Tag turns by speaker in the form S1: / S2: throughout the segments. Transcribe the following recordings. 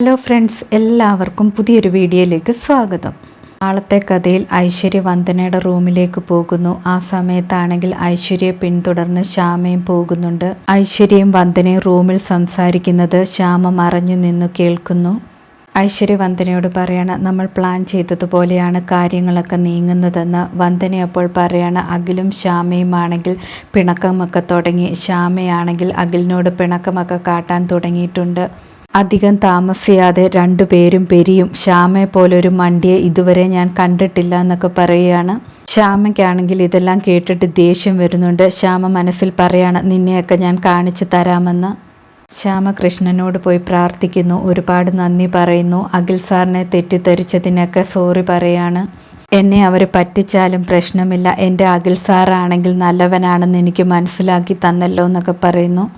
S1: Hello friends എല്ലാവർക്കും പുതിയൊരു വീഡിയോയിലേക്ക് സ്വാഗതം. നാളത്തെ കഥയിൽ ഐശ്വര്യ വന്ദനയുടെ റൂമിലേക്ക് പോകുന്നു. ആ സമയത്താണെങ്കിൽ ഐശ്വര്യയെ പിന്തുടർന്ന് ശ്യാമയും പോകുന്നുണ്ട്. ഐശ്വര്യയും വന്ദനയും റൂമിൽ സംസാരിക്കുന്നത് ശ്യാമ മറഞ്ഞു നിന്നു കേൾക്കുന്നു. ഐശ്വര്യ വന്ദനയോട് പറയാണ് നമ്മൾ പ്ലാൻ ചെയ്തതുപോലെയാണ് കാര്യങ്ങളൊക്കെ നീങ്ങുന്നതെന്ന്. വന്ദന അപ്പോൾ പറയാണ് അഖിലും ശ്യാമയുമാണെങ്കിൽ പിണക്കമൊക്കെ തുടങ്ങി. ശ്യാമയാണെങ്കിൽ അഖിലിനോട് പിണക്കമൊക്കെ കാട്ടാൻ തുടങ്ങിയിട്ടുണ്ട്. അധികം താമസിയാതെ രണ്ടുപേരും പെരിയും ശ്യാമയെ പോലൊരു മണ്ടിയെ ഇതുവരെ ഞാൻ കണ്ടിട്ടില്ല എന്നൊക്കെ പറയുകയാണ്. ശ്യാമയ്ക്കാണെങ്കിൽ ഇതെല്ലാം കേട്ടിട്ട് ദേഷ്യം വരുന്നുണ്ട്. ശ്യാമ മനസ്സിൽ പറയാണ് നിന്നെയൊക്കെ ഞാൻ കാണിച്ചു തരാമെന്ന്. ശ്യാമകൃഷ്ണനോട് പോയി പ്രാർത്ഥിക്കുന്നു. ഒരുപാട് നന്ദി പറയുന്നു. അഖിൽ സാറിനെ തെറ്റിദ്ധരിച്ചതിനൊക്കെ സോറി പറയാണ്. എന്നെ അവർ പറ്റിച്ചാലും പ്രശ്നമില്ല. എന്റെ അഖിൽ സാറാണെങ്കിൽ നല്ലവനാണെന്ന് എനിക്ക് മനസ്സിലാക്കി തന്നല്ലോ എന്നൊക്കെ പറയുന്നു.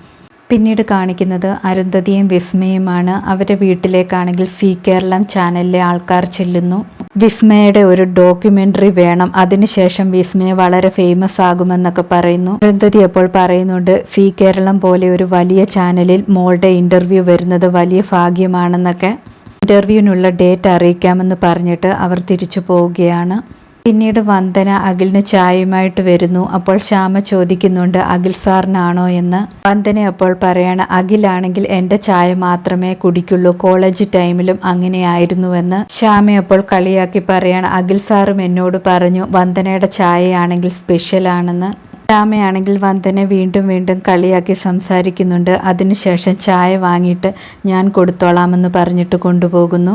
S1: പിന്നീട് കാണിക്കുന്നത് അരുന്ധതിയും വിസ്മയുമാണ്. അവരുടെ വീട്ടിലേക്കാണെങ്കിൽ സി കേരളം ചാനലിലെ ആൾക്കാർ ചെല്ലുന്നു. വിസ്മയുടെ ഒരു ഡോക്യുമെന്ററി വേണം. അതിനുശേഷം വിസ്മയ വളരെ ഫേമസ് ആകുമെന്നൊക്കെ പറയുന്നു. അരുന്ധതി അപ്പോൾ പറയുന്നുണ്ട് സി കേരളം പോലെ ഒരു വലിയ ചാനലിൽ മോളുടെ ഇന്റർവ്യൂ വരുന്നത് വലിയ ഭാഗ്യമാണെന്നൊക്കെ. ഇന്റർവ്യൂവിനുള്ള ഡേറ്റ് അറിയിക്കാമെന്ന് പറഞ്ഞിട്ട് അവർ തിരിച്ചു പോവുകയാണ്. പിന്നീട് വന്ദന അഖിലിന് ചായയുമായിട്ട് വരുന്നു. അപ്പോൾ ശ്യാമ ചോദിക്കുന്നുണ്ട് അഖിൽ സാറിനാണോ എന്ന്? വന്ദന അപ്പോൾ പറയാണ് അഖിലാണെങ്കിൽ എന്റെ ചായ മാത്രമേ കുടിക്കുള്ളൂ. കോളേജ് ടൈമിലും അങ്ങനെയായിരുന്നുവെന്ന്. ശ്യാമ അപ്പോൾ കളിയാക്കി പറയാണ് അഖിൽ സാറും എന്നോട് പറഞ്ഞു വന്ദനയുടെ ചായയാണെങ്കിൽ സ്പെഷ്യലാണെന്ന്. ശ്യാമയാണെങ്കിൽ വന്ദനെ വീണ്ടും വീണ്ടും കളിയാക്കി സംസാരിക്കുന്നുണ്ട് അതിനുശേഷം ചായ വാങ്ങിയിട്ട് ഞാൻ കൊടുത്തോളാമെന്ന് പറഞ്ഞിട്ട് കൊണ്ടുപോകുന്നു.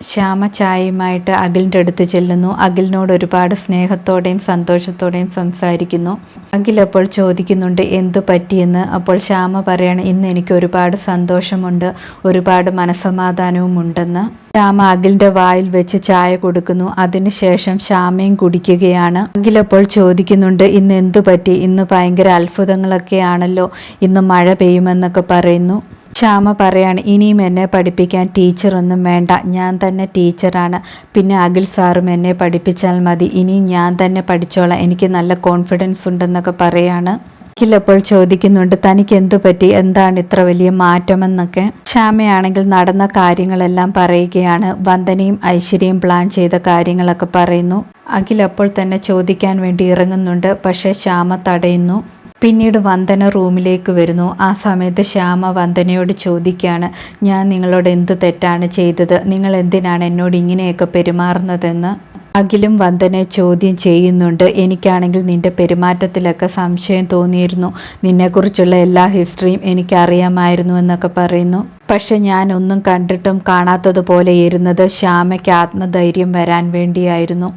S1: ശ്യാമ ചായയുമായിട്ട് അഖിലിന്റെ അടുത്ത് ചെല്ലുന്നു. അഖിലിനോട് ഒരുപാട് സ്നേഹത്തോടെയും സന്തോഷത്തോടെയും സംസാരിക്കുന്നു. അഖിൽ അപ്പോൾ ചോദിക്കുന്നുണ്ട് എന്തു പറ്റിയെന്ന്? അപ്പോൾ ശ്യാമ പറയാണ് ഇന്ന് എനിക്ക് ഒരുപാട് സന്തോഷമുണ്ട് ഒരുപാട് മനസമാധാനവും ഉണ്ടെന്ന് ശ്യാമ അഖിലിന്റെ വായിൽ വെച്ച് ചായ കൊടുക്കുന്നു. അതിനുശേഷം ശ്യാമയും കുടിക്കുകയാണ്. അഖിലപ്പോൾ ചോദിക്കുന്നുണ്ട് ഇന്ന് എന്തു പറ്റി? ഇന്ന് ഭയങ്കര അത്ഭുതങ്ങളൊക്കെയാണല്ലോ. ഇന്ന് മഴ പെയ്യുമെന്നൊക്കെ പറയുന്നു. ശ്യാമ പറയാണ് ഇനിയും എന്നെ പഠിപ്പിക്കാൻ ടീച്ചറൊന്നും വേണ്ട. ഞാൻ തന്നെ ടീച്ചറാണ് പിന്നെ അഖിൽ സാറും എന്നെ പഠിപ്പിച്ചാൽ മതി. ഇനിയും ഞാൻ തന്നെ പഠിച്ചോളാം. എനിക്ക് നല്ല കോൺഫിഡൻസ് ഉണ്ടെന്നൊക്കെ പറയാണ്. അഖിലപ്പോൾ ചോദിക്കുന്നുണ്ട് തനിക്ക് എന്തു പറ്റി? എന്താണ് ഇത്ര വലിയ മാറ്റമെന്നൊക്കെ? ശ്യാമയാണെങ്കിൽ നടന്ന കാര്യങ്ങളെല്ലാം പറയുകയാണ്. വന്ദനയും ഐശ്വര്യയും പ്ലാൻ ചെയ്ത കാര്യങ്ങളൊക്കെ പറയുന്നു. അഖിൽ അപ്പോൾ തന്നെ ചോദിക്കാൻ വേണ്ടി ഇറങ്ങുന്നുണ്ട്. പക്ഷേ ശ്യാമ തടയുന്നു. പിന്നീട് വന്ദന റൂമിലേക്ക് വരുന്നു. ആ സമയത്ത് ശ്യാമ വന്ദനയോട് ചോദിക്കുകയാണ് ഞാൻ നിങ്ങളോട് എന്ത് തെറ്റാണ് ചെയ്തത്? നിങ്ങൾ എന്തിനാണ് എന്നോട് ഇങ്ങനെയൊക്കെ പെരുമാറുന്നതെന്ന്? അഖിലും വന്ദനെ ചോദ്യം ചെയ്യുന്നുണ്ട്. എനിക്കാണെങ്കിൽ നിന്റെ പെരുമാറ്റത്തിലൊക്കെ സംശയം തോന്നിയിരുന്നു. നിന്നെക്കുറിച്ചുള്ള എല്ലാ ഹിസ്റ്ററിയും എനിക്കറിയാമായിരുന്നു എന്നൊക്കെ പറയുന്നു. പക്ഷെ ഞാൻ ഒന്നും കണ്ടിട്ടും കാണാത്തതുപോലെ ഇരുന്നത് ശ്യാമയ്ക്ക് ആത്മധൈര്യം വരാൻ വേണ്ടിയായിരുന്നു.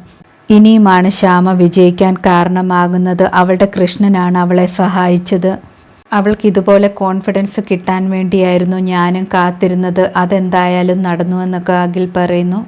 S1: ഇനിയുമാണ് ശ്യാമ വിജയിക്കാൻ കാരണമാകുന്നത്. അവളുടെ കൃഷ്ണനാണ് അവളെ സഹായിച്ചത്. അവൾക്ക് ഇതുപോലെ കോൺഫിഡൻസ് കിട്ടാൻ വേണ്ടിയായിരുന്നു ഞാനും കാത്തിരുന്നത്. അതെന്തായാലും നടന്നു എന്നൊക്കെ അഖിൽ പറയുന്നു.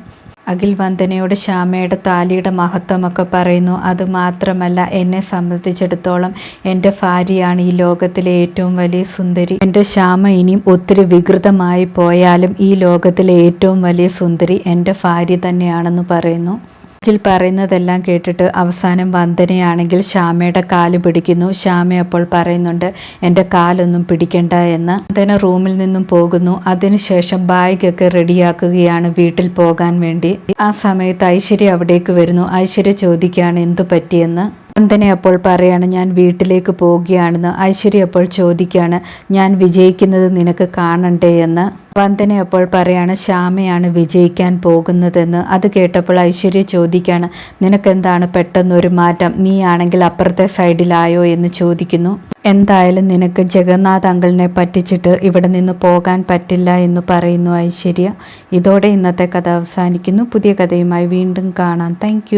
S1: അഖിൽ വന്ദനയോട് ശ്യാമയുടെ താലിയുടെ മഹത്വമൊക്കെ പറയുന്നു. അതുമാത്രമല്ല എന്നെ സംബന്ധിച്ചിടത്തോളം എന്റെ ഭാര്യയാണ് ഈ ലോകത്തിലെ ഏറ്റവും വലിയ സുന്ദരി. എന്റെ ശ്യാമ ഇനിയും ഒത്തിരി വികൃതമായി പോയാലും ഈ ലോകത്തിലെ ഏറ്റവും വലിയ സുന്ദരി എന്റെ ഭാര്യ തന്നെയാണെന്ന് പറയുന്നു. അഖിൽ പറയുന്നതെല്ലാം കേട്ടിട്ട് അവസാനം വന്ദനയാണെങ്കിൽ ശ്യാമയുടെ കാൽ പിടിക്കുന്നു. ശ്യാമ അപ്പോൾ പറയുന്നുണ്ട് എന്റെ കാലൊന്നും പിടിക്കണ്ട എന്ന്. വന്ദന റൂമിൽ നിന്നും പോകുന്നു. അതിനുശേഷം ബാഗൊക്കെ റെഡിയാക്കുകയാണ് വീട്ടിൽ പോകാൻ വേണ്ടി. ആ സമയത്ത് ഐശ്വര്യ അവിടേക്ക് വരുന്നു. ഐശ്വര്യ ചോദിക്കുകയാണ് എന്തു പറ്റിയെന്ന്? വന്ദന അപ്പോൾ പറയാണ് ഞാൻ വീട്ടിലേക്ക് പോവുകയാണെന്ന് ഐശ്വര്യ അപ്പോൾ ചോദിക്കുകയാണ് ഞാൻ വിജയിക്കുന്നത് നിനക്ക് കാണണ്ടേ? എന്ന്. വന്ദന അപ്പോൾ പറയാണ് ശ്യാമയാണ് വിജയിക്കാൻ പോകുന്നതെന്ന്. അത് കേട്ടപ്പോൾ ഐശ്വര്യ ചോദിക്കുകയാണ് നിനക്കെന്താണ് പെട്ടെന്നൊരു മാറ്റം? നീ ആണെങ്കിൽ അപ്പുറത്തെ സൈഡിലായോ? എന്ന് ചോദിക്കുന്നു. എന്തായാലും നിനക്ക് ജഗന്നാഥ് അങ്കിളിനെ പറ്റിച്ചിട്ട് ഇവിടെ നിന്ന് പോകാൻ പറ്റില്ല എന്ന് പറയുന്നു ഐശ്വര്യ. ഇതോടെ ഇന്നത്തെ കഥ അവസാനിക്കുന്നു. പുതിയ കഥയുമായി വീണ്ടും കാണാം. താങ്ക്